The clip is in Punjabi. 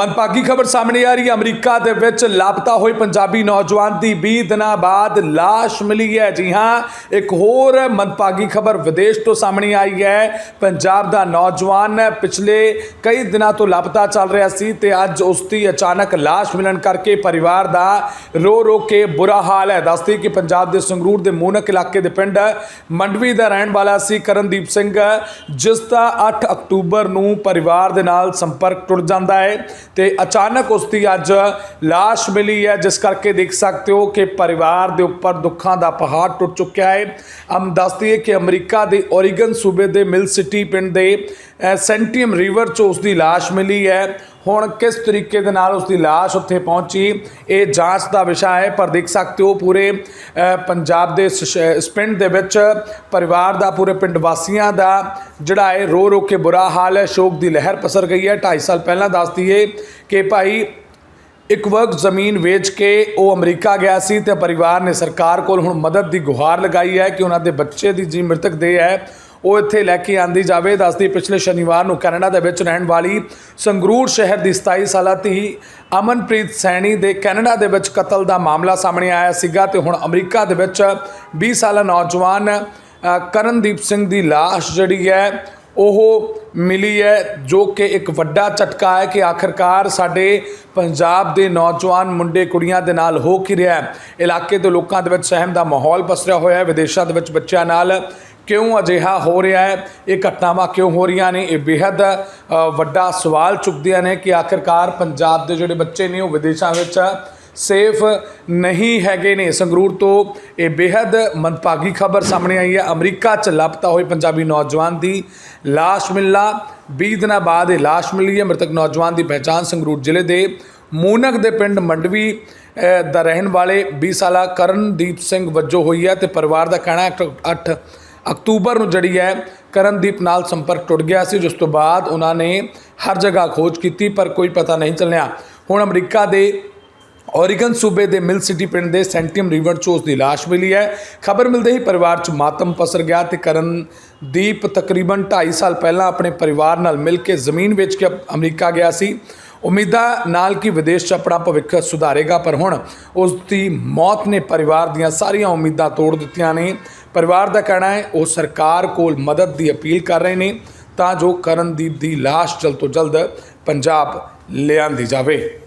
ਮਨਪਾਗੀ ਖਬਰ ਸਾਹਮਣੇ ਆ ਰਹੀ ਹੈ। ਅਮਰੀਕਾ ਦੇ ਵਿੱਚ ਲਾਪਤਾ ਹੋਏ ਪੰਜਾਬੀ ਨੌਜਵਾਨ ਦੀ 20 ਦਿਨਾਂ ਬਾਅਦ ਲਾਸ਼ ਮਿਲੀ ਹੈ। ਜੀ ਹਾਂ, ਇੱਕ ਹੋਰ ਮਨਪਾਗੀ ਖਬਰ ਵਿਦੇਸ਼ ਤੋਂ ਸਾਹਮਣੇ ਆਈ ਹੈ। ਪੰਜਾਬ ਦਾ ਨੌਜਵਾਨ ਪਿਛਲੇ ਕਈ ਦਿਨਾਂ ਤੋਂ ਲਾਪਤਾ ਚੱਲ ਰਿਹਾ ਸੀ ਤੇ ਅੱਜ ਉਸ ਦੀ ਅਚਾਨਕ ਲਾਸ਼ ਮਿਲਣ ਕਰਕੇ ਪਰਿਵਾਰ ਦਾ ਰੋ ਰੋ ਕੇ ਬੁਰਾ ਹਾਲ ਹੈ। ਦੱਸਦੀ ਕਿ ਪੰਜਾਬ ਦੇ ਸੰਗਰੂਰ ਦੇ ਮੂਨਕ ਇਲਾਕੇ ਦੇ ਪਿੰਡ ਮੰਡਵੀ ਦਾ ਰਹਿਣ ਵਾਲਾ ਸੀ ਕਰਨਦੀਪ ਸਿੰਘ, ਜਿਸ ਦਾ 8 ਅਕਤੂਬਰ ਨੂੰ ਪਰਿਵਾਰ ਦੇ ਨਾਲ ਸੰਪਰਕ ਟੁੱਟ ਜਾਂਦਾ ਹੈ। ਤੇ ਅਚਾਨਕ ਉਸ ਦੀ ਅੱਜ ਲਾਸ਼ ਮਿਲੀ ਹੈ, ਜਿਸ ਕਰਕੇ ਦੇਖ ਸਕਦੇ ਹੋ ਕਿ ਪਰਿਵਾਰ ਦੇ ਉੱਪਰ ਦੁੱਖਾਂ ਦਾ ਪਹਾੜ ਟੁੱਟ ਚੁੱਕਿਆ ਹੈ। ਹਮ ਦੱਸਦੀ ਹੈ ਕਿ ਅਮਰੀਕਾ ਦੇ ਓਰੀਗਨ ਸੂਬੇ ਦੇ ਮਿਲ ਸਿਟੀ ਪਿੰਡ ਦੇ ਸੈਂਟੀਅਮ ਰਿਵਰ 'ਚ ਉਸ ਦੀ ਲਾਸ਼ ਮਿਲੀ ਹੈ। ਹੁਣ ਕਿਸ ਤਰੀਕੇ ਦੇ ਨਾਲ ਉਸ ਦੀ ਲਾਸ਼ ਉੱਥੇ ਪਹੁੰਚੀ, ਇਹ ਜਾਂਚ ਦਾ ਵਿਸ਼ਾ ਹੈ, ਪਰ ਦੇਖ ਸਕਦੇ ਹੋ ਪੂਰੇ ਪੰਜਾਬ ਦੇ ਸਪਿੰਡ ਦੇ ਵਿੱਚ ਪਰਿਵਾਰ ਦਾ, ਪੂਰੇ ਪਿੰਡ ਵਾਸੀਆਂ ਦਾ ਜਿਹੜਾ ਹੈ ਰੋ ਰੋ ਕੇ ਬੁਰਾ ਹਾਲ ਹੈ, ਸ਼ੋਕ ਦੀ ਲਹਿਰ ਪਸਰ ਗਈ ਹੈ। 2.5 ਸਾਲ ਪਹਿਲਾਂ ਦੱਸਦੀ ਹੈ ਕਿ ਭਾਈ ਇੱਕ ਵਕਤ ਜ਼ਮੀਨ ਵੇਚ ਕੇ ਉਹ ਅਮਰੀਕਾ ਗਿਆ ਸੀ ਤੇ ਪਰਿਵਾਰ ਨੇ ਸਰਕਾਰ ਕੋਲ ਹੁਣ ਮਦਦ ਦੀ ਗੁਹਾਰ ਲਗਾਈ ਹੈ ਕਿ ਉਹਨਾਂ ਦੇ ਬੱਚੇ ਦੀ ਜੀ ਮ੍ਰਿਤਕ ਦੇ ਹੈ। ਉਹ ਇੱਥੇ ਲੈ ਕੇ ਆਂਦੀ ਜਾਵੇ, ਦੱਸਦੀ ਪਿਛਲੇ ਸ਼ਨੀਵਾਰ ਨੂੰ ਕੈਨੇਡਾ ਦੇ ਵਿੱਚ ਰਹਿਣ ਵਾਲੀ ਸੰਗਰੂਰ ਸ਼ਹਿਰ ਦੀ 27 ਸਾਲਾ ਧੀ ਅਮਨਪ੍ਰੀਤ ਸੈਣੀ ਦੇ ਕੈਨੇਡਾ ਦੇ ਵਿੱਚ ਕਤਲ ਦਾ ਮਾਮਲਾ ਸਾਹਮਣੇ ਆਇਆ ਸੀਗਾ ਤੇ ਹੁਣ ਅਮਰੀਕਾ ਦੇ ਵਿੱਚ 20 ਸਾਲਾ ਨੌਜਵਾਨ ਕਰਨਦੀਪ ਸਿੰਘ ਦੀ ਲਾਸ਼ ਜਿਹੜੀ ਹੈ, ਉਹ ਮਿਲੀ ਹੈ, ਜੋ ਕਿ ਇੱਕ ਵੱਡਾ ਝਟਕਾ ਹੈ ਕਿ ਆਖਰਕਾਰ ਸਾਡੇ ਪੰਜਾਬ ਦੇ ਨੌਜਵਾਨ ਮੁੰਡੇ ਕੁੜੀਆਂ ਦੇ ਨਾਲ ਹੋ ਕੀ ਰਿਹਾ ਹੈ। ਇਲਾਕੇ ਦੇ ਲੋਕਾਂ ਦੇ ਵਿੱਚ ਸਹਿਮ ਦਾ ਮਾਹੌਲ ਪਸਰਿਆ ਹੋਇਆ ਹੈ, ਵਿਦੇਸ਼ਾਂ ਦੇ ਵਿੱਚ ਬੱਚਿਆਂ ਨਾਲ ਕਿਉਂ ਅਜਿਹਾ ਹੋ ਰਿਹਾ ਹੈ? ਇਹ ਘਟਨਾਵਾਂ ਕਿਉਂ ਹੋ ਰਹੀਆਂ ਨੇ? ਇਹ ਬੇਹੱਦ ਵੱਡਾ ਸਵਾਲ ਚੁੱਕਦੀਆਂ ਨੇ ਕਿ ਆਖਿਰਕਾਰ ਪੰਜਾਬ ਦੇ ਜਿਹੜੇ ਬੱਚੇ ਨੇ ਉਹ ਵਿਦੇਸ਼ਾਂ ਵਿੱਚ ਸੇਫ ਨਹੀਂ ਹੈਗੇ ਨੇ। ਸੰਗਰੂਰ ਤੋਂ ਇਹ ਬੇਹੱਦ ਮੰਦਭਾਗੀ ਖਬਰ ਸਾਹਮਣੇ ਆਈ ਹੈ। ਅਮਰੀਕਾ ਚ ਲਾਪਤਾ ਹੋਏ ਪੰਜਾਬੀ ਨੌਜਵਾਨ ਦੀ লাশ ਮਿਲਣਾ 20 ਦਿਨਾਂ ਬਾਅਦ ਇਹ লাশ ਮਿਲੀ ਹੈ। ਮ੍ਰਿਤਕ ਨੌਜਵਾਨ ਦੀ ਪਛਾਣ ਸੰਗਰੂਰ ਜ਼ਿਲ੍ਹੇ ਦੇ ਮੂਨਕ ਦੇ ਪਿੰਡ ਮੰਡਵੀ ਦਾ ਰਹਿਣ ਵਾਲੇ 20 ਸਾਲਾ ਕਰਨਦੀਪ ਸਿੰਘ ਵੱਜੋਂ ਹੋਈ ਹੈ ਤੇ ਪਰਿਵਾਰ ਦਾ ਕਹਿਣਾ 8 ਅਕਤੂਬਰ ਨੂੰ ਜਿਹੜੀ ਹੈ ਕਰਨਦੀਪ ਨਾਲ ਸੰਪਰਕ ਟੁੱਟ ਗਿਆ ਸੀ, ਜਿਸ ਤੋਂ ਬਾਅਦ ਉਹਨਾਂ ਨੇ ਹਰ ਜਗ੍ਹਾ ਖੋਜ ਕੀਤੀ, ਪਰ ਕੋਈ ਪਤਾ ਨਹੀਂ ਚੱਲਿਆ। ਹੁਣ ਅਮਰੀਕਾ ਦੇ ਔਰੀਗਨ ਸੂਬੇ ਦੇ ਮਿਲ ਸਿਟੀ ਪਿੰਡ ਦੇ ਸੈਂਟੀਅਮ ਰਿਵਰ 'ਚ ਉਸ ਦੀ ਲਾਸ਼ ਮਿਲੀ ਹੈ। ਖਬਰ ਮਿਲਦੇ ਹੀ ਪਰਿਵਾਰ 'ਚ ਮਾਤਮ ਪਸਰ ਗਿਆ ਤੇ ਕਰਨਦੀਪ ਤਕਰੀਬਨ 2.5 ਸਾਲ ਪਹਿਲਾਂ ਆਪਣੇ ਪਰਿਵਾਰ ਨਾਲ ਮਿਲ ਕੇ ਜ਼ਮੀਨ ਵੇਚ ਕੇ ਅਮਰੀਕਾ ਗਿਆ ਸੀ। ਉਮੀਦਾਂ ਨਾਲ ਕਿ ਵਿਦੇਸ਼ 'ਚ ਆਪਣਾ ਭਵਿੱਖ ਸੁਧਾਰੇਗਾ, ਪਰ ਹੁਣ ਉਸ ਦੀ ਮੌਤ ਨੇ ਪਰਿਵਾਰ ਦੀਆਂ ਸਾਰੀਆਂ ਉਮੀਦਾਂ ਤੋੜ ਦਿੱਤੀਆਂ ਨੇ। ਪਰਿਵਾਰ ਦਾ ਕਹਿਣਾ ਹੈ, ਉਹ ਸਰਕਾਰ ਕੋਲ ਮਦਦ ਦੀ ਅਪੀਲ ਕਰ ਰਹੇ ਨੇ, ਤਾਂ ਜੋ ਕਰਨਦੀਪ ਦੀ ਲਾਸ਼ ਜਲਦ ਤੋਂ ਜਲਦ ਪੰਜਾਬ ਲਿਆਂਦੀ ਜਾਵੇ।